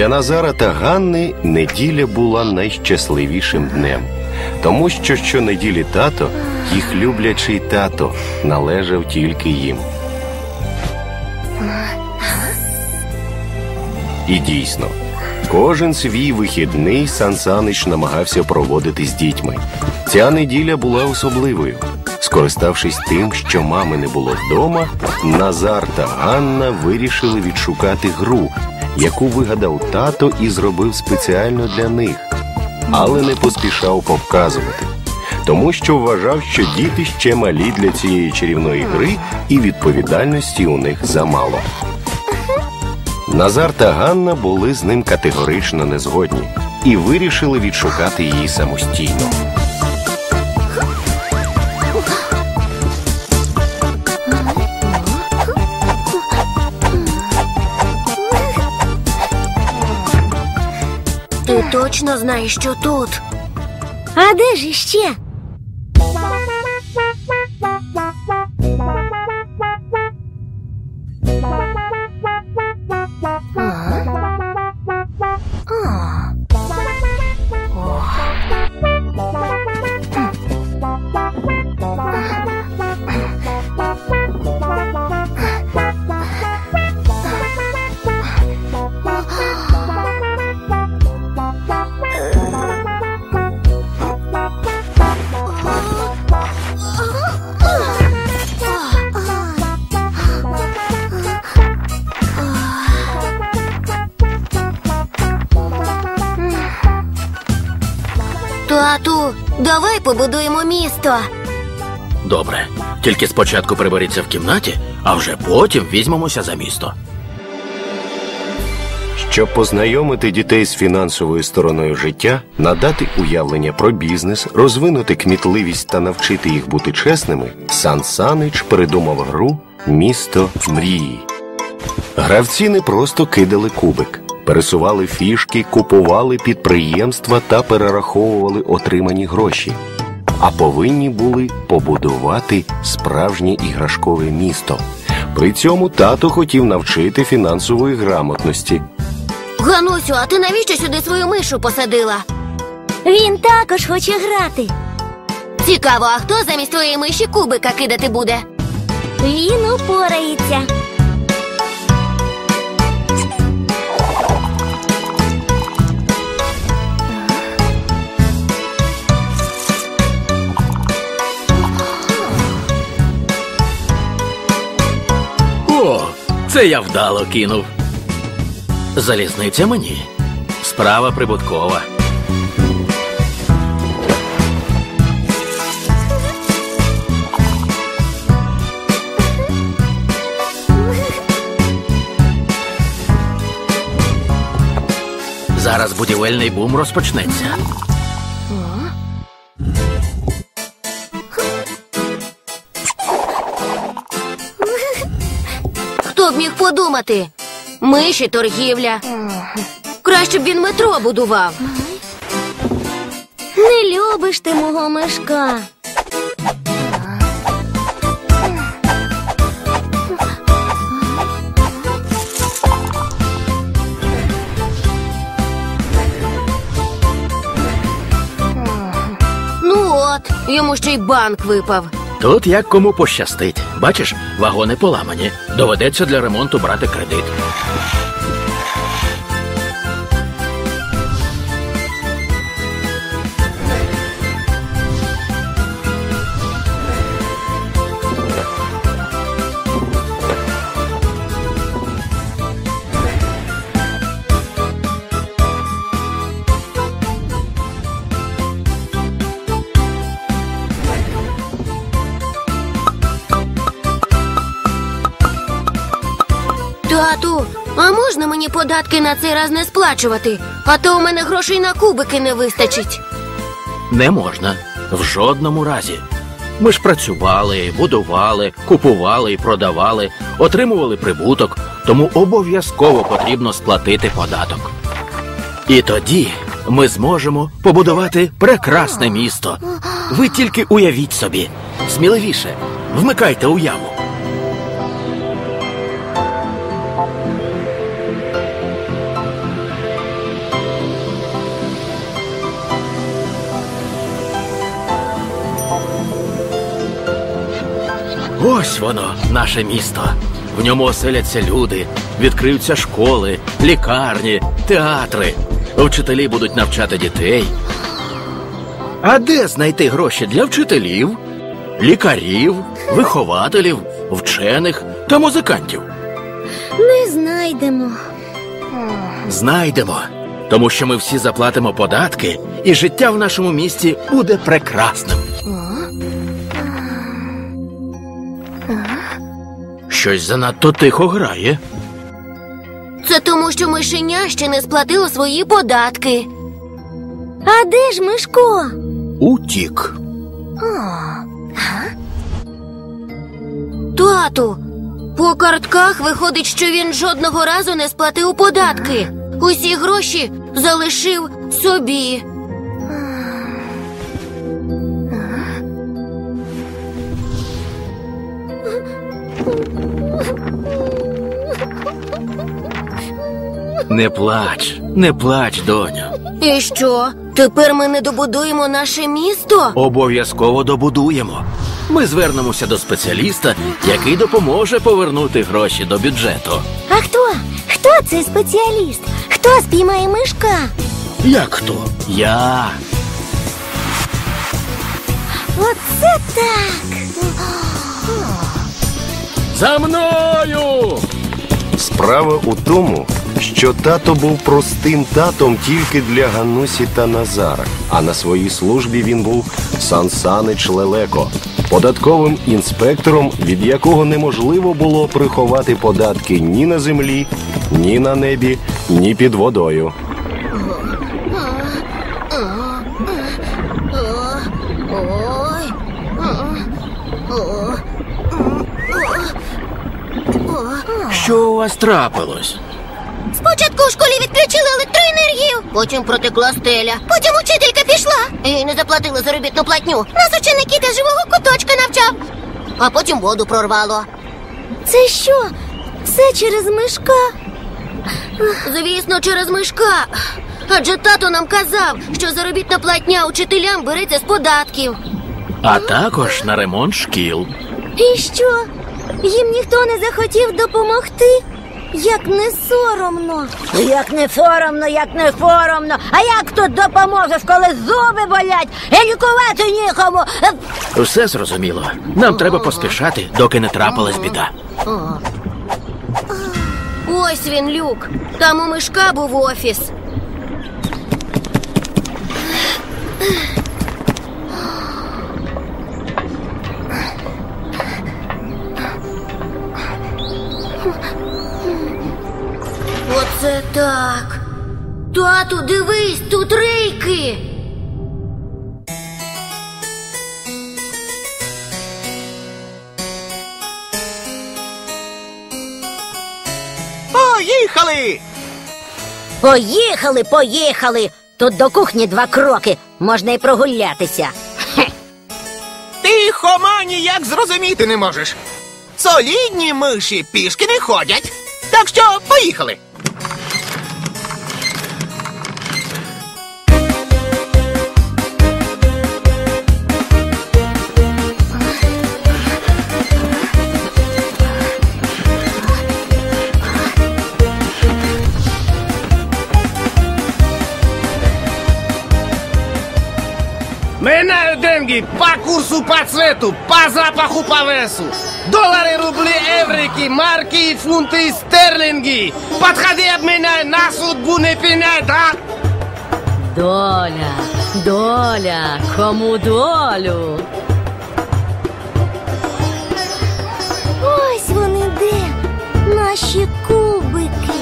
Для Назара та Ганни неділя була найщасливішим днем, тому що щонеділі тато, їх люблячий тато, належав тільки їм. І дійсно, кожен свій вихідний Сан Санич намагався проводити з дітьми. Ця неділя була особливою. Скориставшись тим, що мами не було вдома, Назар та Ганна вирішили відшукати гру, яку вигадав тато і зробив спеціально для них, але не поспішав показувати, тому що вважав, що діти ще малі для цієї чарівної гри, і відповідальності у них замало. Назар та Ганна були з ним категорично незгодні і вирішили відшукати її самостійно. Точно знаєш, що тут? А де ж іще? Місто. Добре. Тільки спочатку приберіться в кімнаті, а вже потім візьмемося за місто. Щоб познайомити дітей з фінансовою стороною життя, надати уявлення про бізнес, розвинути кмітливість та навчити їх бути чесними, Сан Санич придумав гру Місто мрії. Гравці не просто кидали кубик, пересували фішки, купували підприємства та перераховували отримані гроші, а повинні були побудувати справжнє іграшкове місто. При цьому тато хотів навчити фінансової грамотності. Ганусю, а ти навіщо сюди свою мишу посадила? Він також хоче грати. Цікаво, а хто замість твоєї миші кубика кидати буде? Він упорається. Це я вдало кинув. Залізниця мені. Справа прибуткова. Зараз будівельний бум розпочнеться. Хто б міг подумати? Миші торгівля. Краще б він метро будував. Не любиш ти мого мишка. Ну от, йому ще й банк випав. Тут як кому пощастить. Бачиш, вагони поламані. Доведеться для ремонту брати кредит. Тату, а можна мені податки на цей раз не сплачувати? А то у мене грошей на кубики не вистачить. Не можна. В жодному разі. Ми ж працювали, будували, купували і продавали, отримували прибуток, тому обов'язково потрібно сплатити податок. І тоді ми зможемо побудувати прекрасне місто. Ви тільки уявіть собі. Сміливіше, вмикайте уяву. Воно, наше місто. В ньому оселяться люди, відкриються школи, лікарні, театри. Вчителі будуть навчати дітей. А де знайти гроші для вчителів, лікарів, вихователів, вчених та музикантів? Не знайдемо. Знайдемо, тому що ми всі заплатимо податки, і життя в нашому місті буде прекрасним. Щось занадто тихо грає. Це тому, що мишеня ще не сплатило свої податки. А де ж Мишко? Утік. Тату, по картках виходить, що він жодного разу не сплатив податки. Усі гроші залишив собі. Не плач, не плач, доню. І що? Тепер ми не добудуємо наше місто? Обов'язково добудуємо. Ми звернемося до спеціаліста, який допоможе повернути гроші до бюджету. А хто? Хто цей спеціаліст? Хто спіймає Мишка? Як хто? Я. Оце так. За мною! Справа у тому, що тато був простим татом тільки для Ганусі та Назара, а на своїй службі він був Сан Санич Лелеко, податковим інспектором, від якого неможливо було приховати податки ні на землі, ні на небі, ні під водою. Що у вас трапилось? В школі відключили електроенергію, потім протекла стеля, потім учителька пішла і не заплатила заробітну платню. Нас ученики до живого куточка навчав, а потім воду прорвало. Це що? Все через Мишка? Звісно, через мишка. Адже тато нам казав, що заробітна платня учителям береться з податків. А також на ремонт шкіл. І що? Їм ніхто не захотів допомогти? Як не соромно. Як не соромно, як не соромно. А як тут допоможеш, коли зуби болять і лікувати нікому? Е, Все зрозуміло. Нам треба поспішати, доки не трапилась біда. Ось він, люк. Там у мишка був офіс. Так. Тату, дивись, тут рейки. Поїхали! Поїхали, поїхали. Тут до кухні два кроки. Можна і прогулятися. Ти хома ніяк зрозуміти не можеш. Солідні миші пішки не ходять. Так що поїхали. деньги по курсу, по цвету, по запаху, по весу. Доллары, рубли, эврики, марки, фунты, стерлинги. Подходи, обменяй, на судьбу не пеняй, да? Доля, доля, кому долю? Ось вони де. Наші кубики.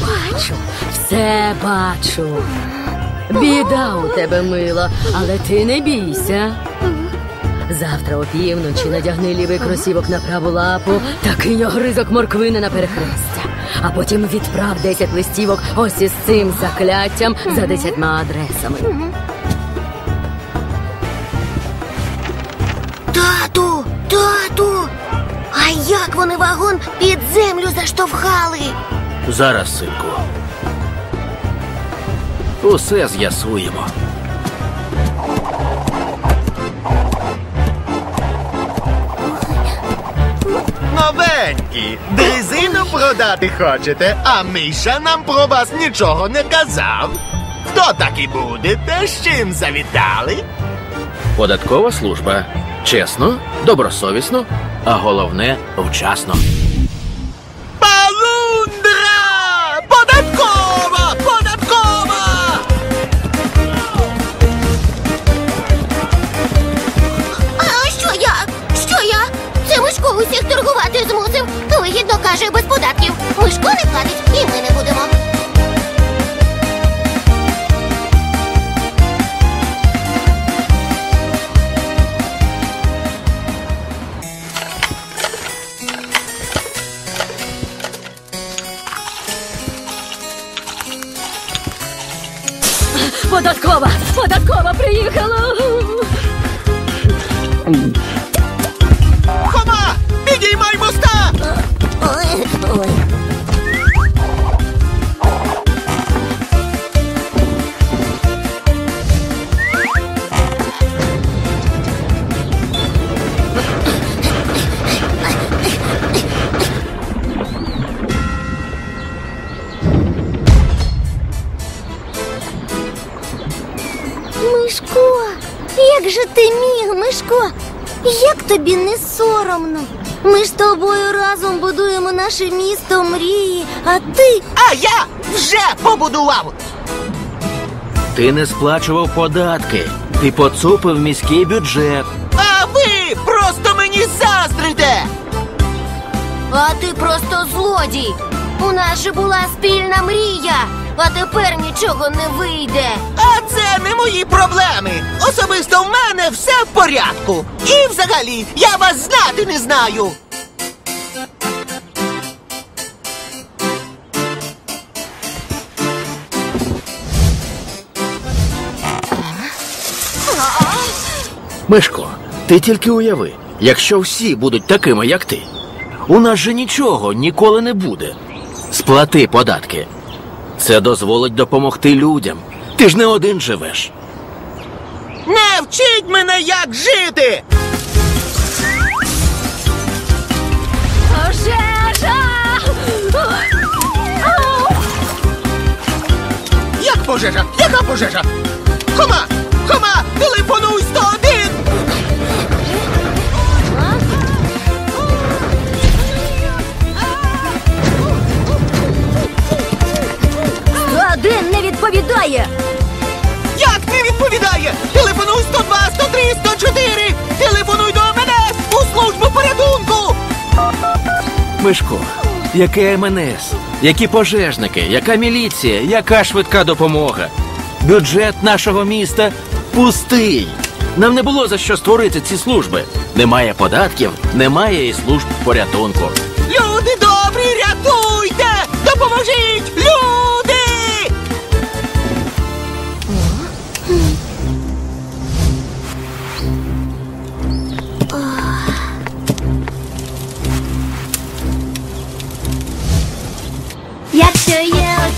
Бачу, все бачу. Біда у тебе мила, але ти не бійся. Завтра опівночі надягни лівий кросівок на праву лапу та кинь огризок морквини на перехрестя. А потім відправ 10 листівок ось із цим закляттям за десятьма адресами. Тату, тату. А як вони вагон під землю заштовхали? Зараз, синку. Усе з'ясуємо. новенькі. Дрезину продати хочете, а Міша нам про вас нічого не казав. Хто такі будете? З чим завітали? Податкова служба. Чесно, добросовісно, а головне вчасно. Каже без податків. Мишко не платить, і ми не будемо. Податкова! Податкова приїхала! Тобі не соромно? Ми ж з тобою разом будуємо наше місто мрії, а ти А я вже побудував! Ти не сплачував податки. Ти поцупив міський бюджет. А ви просто мені заздрите! А ти просто злодій. У нас же була спільна мрія, а тепер нічого не вийде. А це не мої проблеми. Особисто в мене все в порядку. І взагалі, я вас знати не знаю. Мишко, ти тільки уяви, якщо всі будуть такими, як ти, у нас же нічого ніколи не буде. Сплати податки. Це дозволить допомогти людям. Ти ж не один живеш. Не вчіть мене, як жити! Пожежа! Як пожежа? Яка пожежа? Хома! Хома! Телефонуй Мишко, яке МНС, які пожежники, яка міліція, яка швидка допомога. Бюджет нашого міста пустий. Нам не було за що створити ці служби. Немає податків, немає і служб порятунку. Люди добрі, рятуйте! Допоможіть! Люди!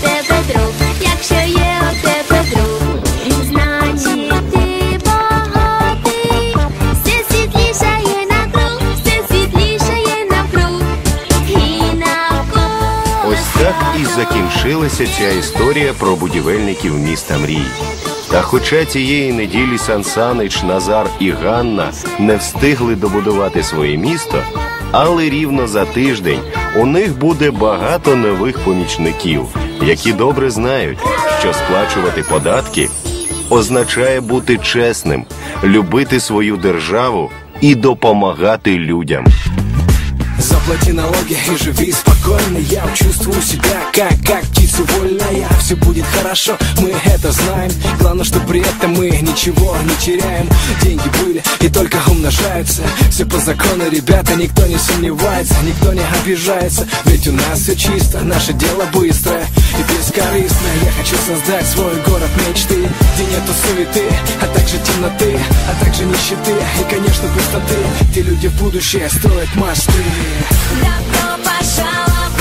Тебе друг, якщо є у тебе друг, значить ти багатий, все світлішає навкруг, все світлішає і навколо. Ось так і закінчилася ця історія про будівельників міста мрій. Та хоча цієї неділі Сан Санич, Назар і Ганна не встигли добудувати своє місто, але рівно за тиждень у них буде багато нових помічників, які добре знають, що сплачувати податки означає бути чесним, любити свою державу і допомагати людям. Заплати налоги и живи спокойно. Я чувствую себя как, как птица вольная. Все будет хорошо, мы это знаем. Главное, что при этом мы ничего не теряем. Деньги были и только умножаются. Все по закону, ребята, никто не сомневается Никто не обижается, ведь у нас все чисто Наше дело быстрое и бескорыстное. Я хочу создать свой город мечты Где нету суеты, а также темноты А также нищеты и, конечно, пустоты Где люди в будущее строят мосты Добро пожаловать.